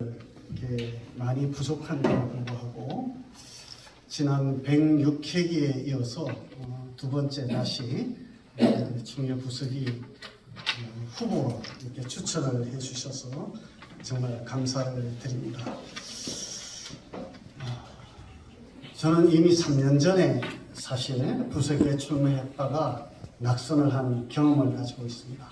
이렇게 많이 부족한데도 불구하고 지난 106회기에 이어서 어, 두 번째 다시 어, 총회 부석이 어, 후보로 이렇게 추천을 해주셔서 정말 감사를 드립니다. 아, 저는 이미 3년 전에 사실 부석에 출마했다가 낙선을 한 경험을 가지고 있습니다.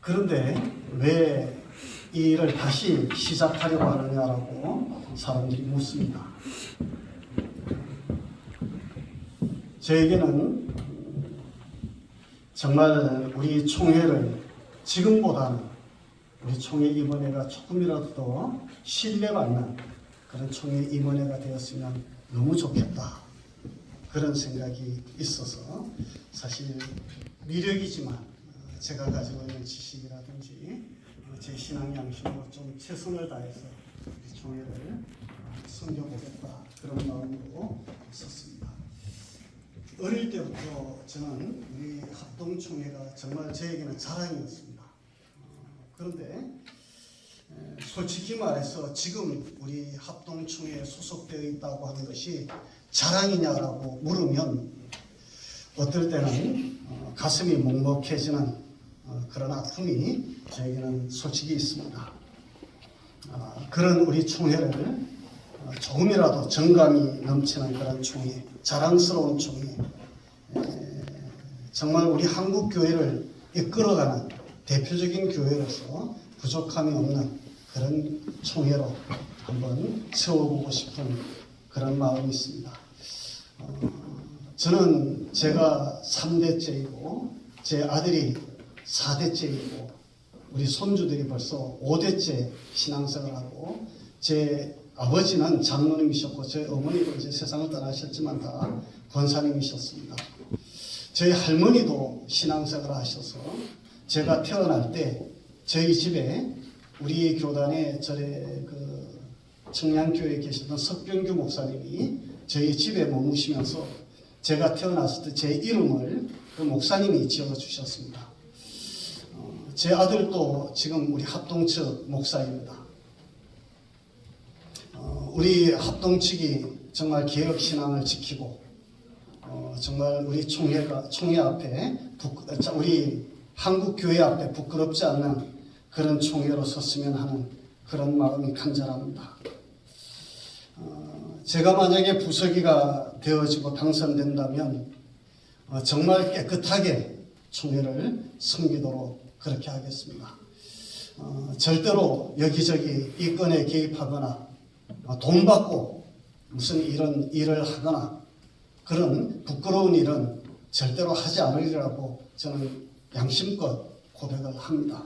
그런데 왜 이 일을 다시 시작하려고 하느냐라고 사람들이 묻습니다. 저에게는 정말 우리 총회를 지금보다는 우리 총회 임원회가 조금이라도 더 신뢰받는 그런 총회 임원회가 되었으면 너무 좋겠다. 그런 생각이 있어서 사실 미력이지만 어, 제가 가지고 있는 지식이라든지 어, 제 신앙 양심으로 좀 최선을 다해서 우리 총회를 어, 섬겨보겠다 그런 마음으로 섰습니다. 어릴 때부터 저는 우리 합동총회가 정말 저에게는 자랑이었습니다. 어, 그런데 에, 솔직히 말해서 지금 우리 합동총회에 소속되어 있다고 하는 것이 자랑이냐라고 물으면 어떨 때는 어, 가슴이 먹먹해지는 어, 그런 아픔이 저에게는 솔직히 있습니다. 아, 그런 우리 총회를 어, 조금이라도 정감이 넘치는 그런 총회, 자랑스러운 총회, 에, 정말 우리 한국 교회를 이끌어가는 대표적인 교회로서 부족함이 없는 그런 총회로 한번 세워보고 싶은 그런 마음이 있습니다. 어, 저는 제가 3대째이고 제 아들이 4대째이고 우리 손주들이 벌써 5대째 신앙생활 하고 제 아버지는 장로님이셨고 제 어머니도 이제 세상을 떠나셨지만 다 권사님이셨습니다. 저희 할머니도 신앙생활 하셔서 제가 태어날 때 저희 집에 우리 교단에 저의 그 청량교회에 계시던 석병규 목사님이 저희 집에 머무시면서 제가 태어났을 때 제 이름을 그 목사님이 지어 주셨습니다. 어, 제 아들도 지금 우리 합동 측 목사입니다. 어, 우리 합동 측이 정말 개혁 신앙을 지키고 어, 정말 우리 총회가 총회 앞에 부, 자, 우리 한국 교회 앞에 부끄럽지 않는 그런 총회로 섰으면 하는 그런 마음이 간절합니다. 어, 제가 만약에 부서기가 되어지고 당선된다면 어, 정말 깨끗하게 총회를 섬기도록 그렇게 하겠습니다. 어, 절대로 여기저기 이 건에 개입하거나 어, 돈 받고 무슨 이런 일을 하거나 그런 부끄러운 일은 절대로 하지 않으리라고 저는 양심껏 고백을 합니다.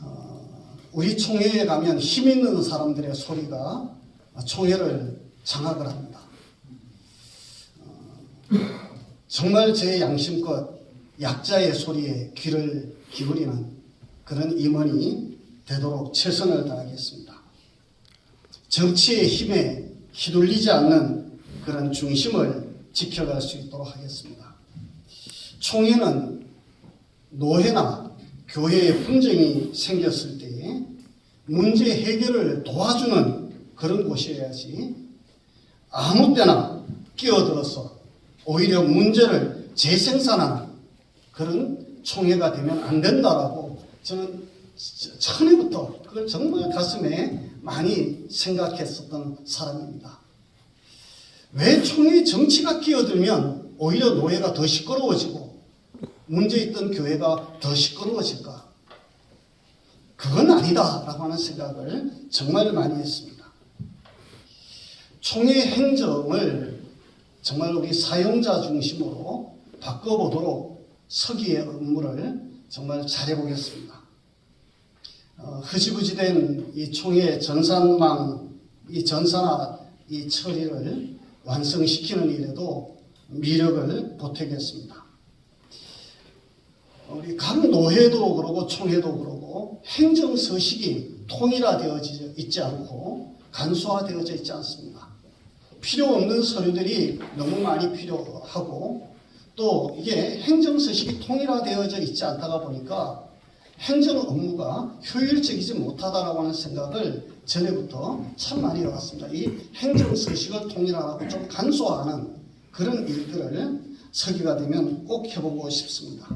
어, 우리 총회에 가면 힘 있는 사람들의 소리가 총회를 장악을 합니다. 어, 정말 제 양심껏 약자의 소리에 귀를 기울이는 그런 임원이 되도록 최선을 다하겠습니다. 정치의 힘에 휘둘리지 않는 그런 중심을 지켜갈 수 있도록 하겠습니다. 총회는 노회나 교회에 분쟁이 생겼을 때에 문제 해결을 도와주는 그런 곳이어야지 아무 때나 끼어들어서 오히려 문제를 재생산하는 그런 총회가 되면 안 된다라고 저는 처음부터 그걸 정말 가슴에 많이 생각했었던 사람입니다. 왜 총회 정치가 끼어들면 오히려 노예가 더 시끄러워지고 문제 있던 교회가 더 시끄러워질까? 그건 아니다라고 하는 생각을 정말 많이 했습니다. 총회 행정을 정말 우리 사용자 중심으로 바꿔보도록 서기의 업무를 정말 잘해보겠습니다. 어, 흐지부지된 이 총회 전산망, 이 전산화 이 처리를 완성시키는 일에도 미력을 보태겠습니다. 우리 각 노회도 그러고 총회도 그러고 행정 서식이 통일화되어져 있지 않고 간소화되어져 있지 않습니다. 필요 없는 서류들이 너무 많이 필요하고 또 이게 행정 서식이 통일화되어져 있지 않다가 보니까 행정 업무가 효율적이지 못하다라고 하는 생각을 전에부터 참 많이 해왔습니다. 이 행정 서식을 통일하고 좀 간소화하는 그런 일들을 서기가 되면 꼭 해보고 싶습니다.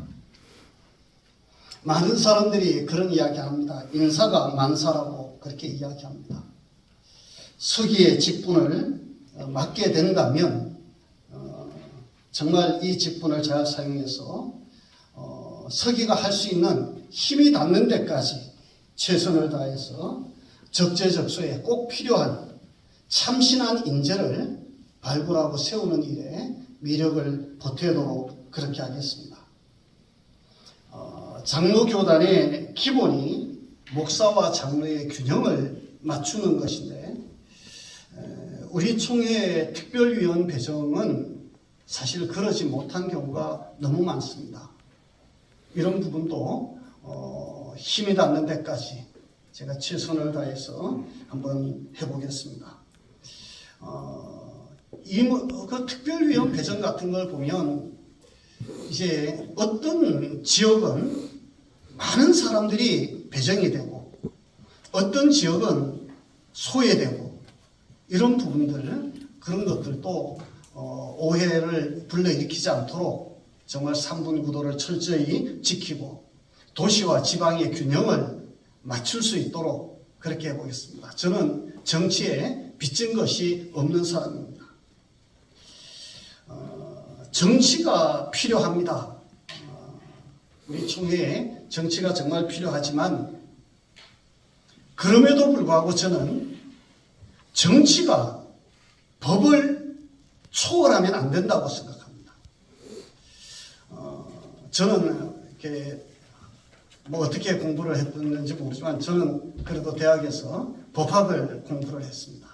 많은 사람들이 그런 이야기 합니다. 인사가 만사라고 그렇게 이야기합니다. 서기의 직분을 어, 맡게 된다면 어, 정말 이 직분을 잘 사용해서 어, 서기가 할 수 있는 힘이 닿는 데까지 최선을 다해서 적재적소에 꼭 필요한 참신한 인재를 발굴하고 세우는 일에 미력을 보태도록 그렇게 하겠습니다. 어, 장로교단의 기본이 목사와 장로의 균형을 맞추는 것인데 에, 우리 총회 특별위원 배정은 사실 그러지 못한 경우가 너무 많습니다. 이런 부분도 어, 힘이 닿는 데까지 제가 최선을 다해서 한번 해보겠습니다. 어, 이, 뭐, 그 특별위원 배정 같은 걸 보면 이제 어떤 지역은 많은 사람들이 배정이 되고 어떤 지역은 소외되고 이런 부분들 그런 것들도 어, 오해를 불러일으키지 않도록 정말 3분 구도를 철저히 지키고 도시와 지방의 균형을 맞출 수 있도록 그렇게 해보겠습니다. 저는 정치에 빚진 것이 없는 사람입니다. 어, 정치가 필요합니다. 어, 우리 총회에 정치가 정말 필요하지만 그럼에도 불구하고 저는 정치가 법을 초월하면 안 된다고 생각합니다. 어, 저는 이렇게 뭐 어떻게 공부를 했는지 모르지만 저는 그래도 대학에서 법학을 공부를 했습니다.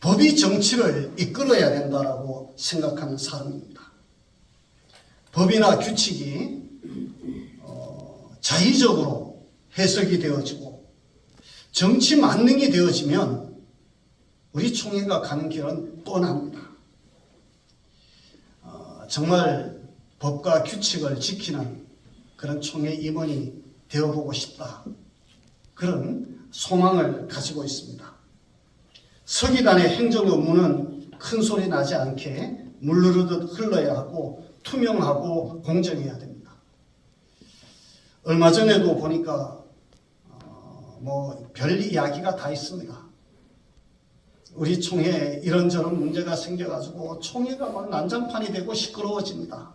법이 정치를 이끌어야 된다라고 생각하는 사람입니다. 법이나 규칙이 어, 자의적으로 해석이 되어지고 정치 만능이 되어지면 우리 총회가 가는 길은 뻔합니다. 어, 정말 법과 규칙을 지키는 그런 총회 임원이 되어보고 싶다. 그런 소망을 가지고 있습니다. 서기단의 행정 업무는 큰 소리 나지 않게 물르르듯 흘러야 하고 투명하고 공정해야 됩니다. 얼마 전에도 보니까 어, 뭐별 이야기가 다 있습니다. 우리 총회에 이런저런 문제가 생겨가지고 총회가 막 난장판이 되고 시끄러워집니다.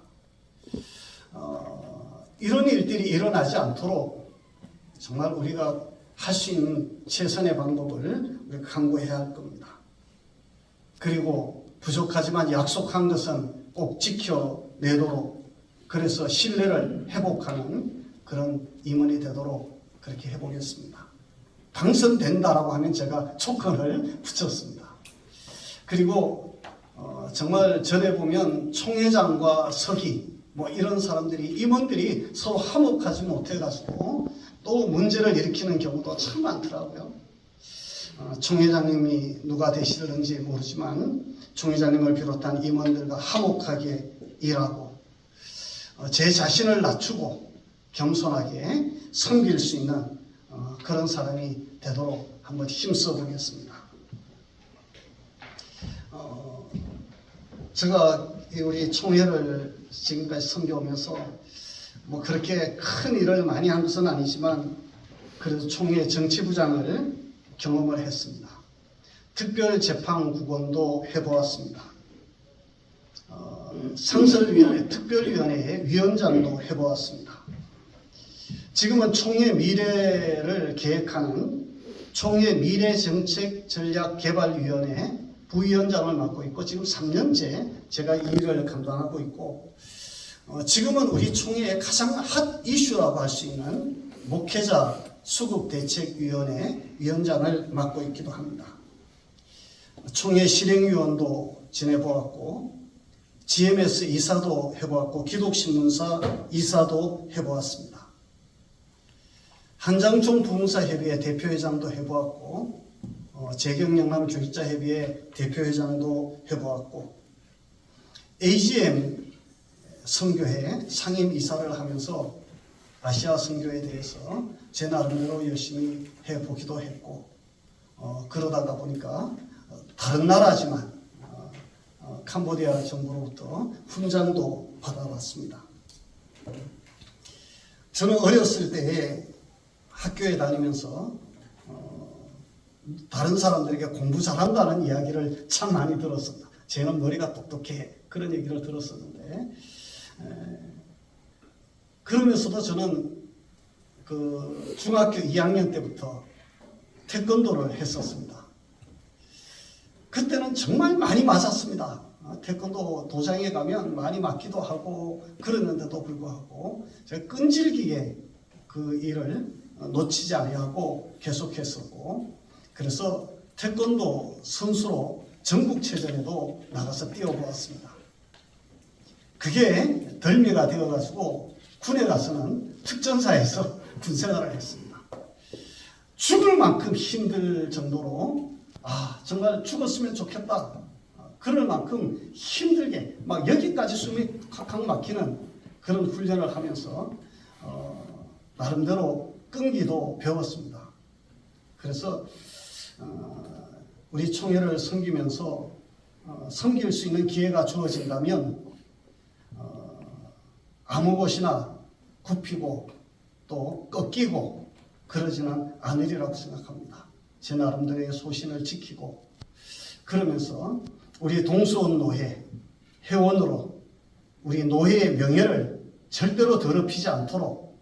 어, 이런 일들이 일어나지 않도록 정말 우리가 할 수 있는 최선의 방법을 강구해야 할 겁니다. 그리고 부족하지만 약속한 것은 꼭 지켜내도록 그래서 신뢰를 회복하는 그런 임원이 되도록 그렇게 해보겠습니다. 당선된다라고 하면 제가 조건을 붙였습니다. 그리고 어, 정말 전에 보면 총회장과 서기 뭐 이런 사람들이 임원들이 서로 화목하지 못해가지고 또 문제를 일으키는 경우도 참 많더라고요. 어, 총회장님이 누가 되시는지 모르지만 총회장님을 비롯한 임원들과 화목하게 일하고 어, 제 자신을 낮추고 겸손하게 섬길 수 있는 어, 그런 사람이 되도록 한번 힘써 보겠습니다. 어, 제가 이 우리 총회를 지금까지 섬겨오면서 뭐 그렇게 큰 일을 많이 한 것은 아니지만 그래도 총회 정치부장을 경험을 했습니다. 특별재판국원도 해보았습니다. 어, 상설위원회, 특별위원회의 위원장도 해보았습니다. 지금은 총회 미래를 계획하는 총회 미래 정책 전략 개발 위원회 부위원장을 맡고 있고 지금 3년째 제가 이 일을 감당하고 있고 어, 지금은 우리 총회의 가장 핫 이슈라고 할 수 있는 목회자 수급 대책 위원회 위원장을 맡고 있기도 합니다. 총회 실행위원도 지내보았고 GMS 이사도 해보았고 기독신문사 이사도 해보았습니다. 한장총 부흥사협의회 대표회장도 해보았고 어, 재경영남 교육자협의회 대표회장도 해보았고 AGM 선교회 상임 이사를 하면서 아시아 선교에 대해서 제 나름대로 열심히 해보기도 했고 어, 그러다가 보니까 어, 다른 나라지만 어, 어, 캄보디아 정부로부터 훈장도 받아봤습니다. 저는 어렸을 때 학교에 다니면서 어, 다른 사람들에게 공부 잘한다는 이야기를 참 많이 들었습니다. 쟤는 머리가 똑똑해 그런 얘기를 들었었는데 에, 그러면서도 저는 그 중학교 2학년 때부터 태권도를 했었습니다. 그때는 정말 많이 맞았습니다. 어, 태권도 도장에 가면 많이 맞기도 하고 그랬는데도 불구하고 제가 끈질기게 그 일을 어, 놓치지 아니하고 계속했었고 그래서 태권도 선수로 전국체전에도 나가서 뛰어보았습니다. 그게 덜미가 되어가지고 군에 가서는 특전사에서 군생활을 했습니다. 죽을 만큼 힘들 정도로 아 정말 죽었으면 좋겠다. 아, 그럴 만큼 힘들게 막 여기까지 숨이 칵칵 막히는 그런 훈련을 하면서 어, 나름대로 끈기도 배웠습니다. 그래서 어, 우리 총회를 섬기면서 어, 섬길 수 있는 기회가 주어진다면 어, 아무 곳이나 굽히고 또 꺾이고 그러지는 않으리라고 생각합니다. 제 나름대로의 소신을 지키고 그러면서 우리 동수원 노회 회원으로 우리 노회의 명예를 절대로 더럽히지 않도록 어,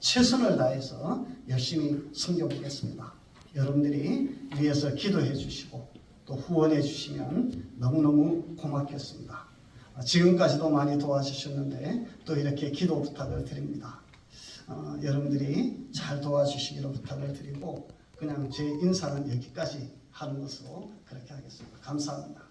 최선을 다해서 열심히 섬겨보겠습니다. 여러분들이 위해서 기도해 주시고 또 후원해 주시면 너무너무 고맙겠습니다. 어, 지금까지도 많이 도와주셨는데 또 이렇게 기도 부탁을 드립니다. 어, 여러분들이 잘 도와주시기로 부탁을 드리고 그냥 제 인사는 여기까지 하는 것으로 그렇게 하겠습니다. 감사합니다.